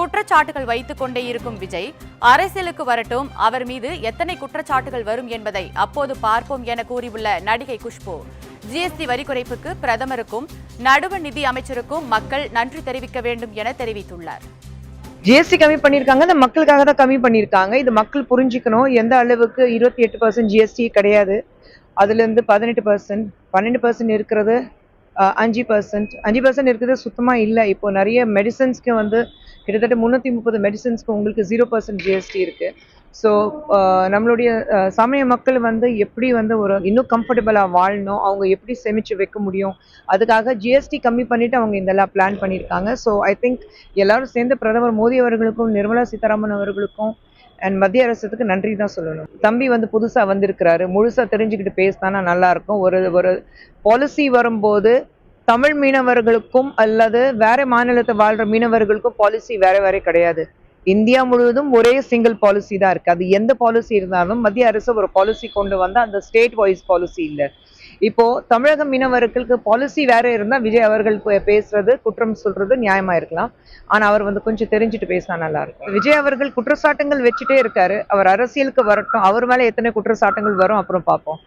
குற்றச்சாட்டுகள் வைத்துக் கொண்டே இருக்கும் விஜய் அரசியலுக்கு வரட்டும் அவர் மீது எத்தனை குற்றச்சாட்டுகள் வரும் என்பதை அப்போது பார்ப்போம் என கூறியுள்ள நடிகை குஷ்பு. ஜிஎஸ்டி வரி குறைப்புக்கு பிரதமருக்கும் நடுவ நிதி அமைச்சருக்கும் மக்கள் நன்றி தெரிவிக்க வேண்டும் என தெரிவித்துள்ளார். ஜிஎஸ்டி கம்மி பண்ணியிருக்காங்க. இந்த மக்களுக்காக தான் கம்மி பண்ணியிருக்காங்க. இது மக்கள் புரிஞ்சுக்கணும். எந்த அளவுக்கு இருபத்தி எட்டு பர்சன்ட் ஜிஎஸ்டி கிடையாது. அதுலேருந்து பதினெட்டு பர்சன்ட் பன்னெண்டு பர்சன்ட் இருக்கிறது அஞ்சு பர்சன்ட் அஞ்சு பர்சன்ட் இருக்கிறது சுத்தமாக இல்லை. இப்போ நிறைய மெடிசன்ஸ்க்கு வந்து கிட்டத்தட்ட முந்நூற்றி முப்பது மெடிசன்ஸ்க்கு உங்களுக்கு ஜீரோ பர்சன்ட் ஜிஎஸ்டி இருக்குது ஸோ நம்மளுடைய சமய மக்கள் வந்து எப்படி வந்து ஒரு இன்னும் கம்ஃபர்டபுளாக வாழணும் அவங்க எப்படி சேமிச்சு வைக்க முடியும் அதுக்காக ஜிஎஸ்டி கம்மி பண்ணிவிட்டு அவங்க இதெல்லாம் பிளான் பண்ணியிருக்காங்க ஸோ ஐ திங்க் எல்லாரும் சேர்ந்து பிரதமர் மோடி அவர்களுக்கும் நிர்மலா சீதாராமன் அவர்களுக்கும் அண்ட் மத்திய அரசுக்கு நன்றி தான் சொல்லணும். தம்பி வந்து புதுசாக வந்திருக்கிறாரு. முழுசாக தெரிஞ்சுக்கிட்டு பேசினா நல்லாயிருக்கும் ஒரு ஒரு பாலிசி வரும்போது தமிழ் மீனவர்களுக்கும் அல்லது வேற மாநிலத்தை வாழ்ற மீனவர்களுக்கும் பாலிசி வேற வேற கிடையாது. இந்தியா முழுவதும் ஒரே சிங்கிள் பாலிசி தான் இருக்கு. அது எந்த பாலிசி இருந்தாலும் மத்திய அரசு ஒரு பாலிசி கொண்டு வந்தா அந்த ஸ்டேட் வைஸ் பாலிசி இல்லை. இப்போ தமிழக மீனவர்களுக்கு பாலிசி வேற இருந்தா விஜய் அவர்கள் பேசுறது குற்றம் சொல்றது நியாயமா இருக்கலாம். ஆனா அவர் வந்து கொஞ்சம் தெரிஞ்சுட்டு பேசினா நல்லா இருக்கும். விஜய் அவர்கள் குற்றச்சாட்டுகள் வச்சுட்டே இருக்காரு. அவர் அரசியலுக்கு வரட்டும். அவர் மேல எத்தனை குற்றச்சாட்டுகள் வரும் அப்புறம் பார்ப்போம்.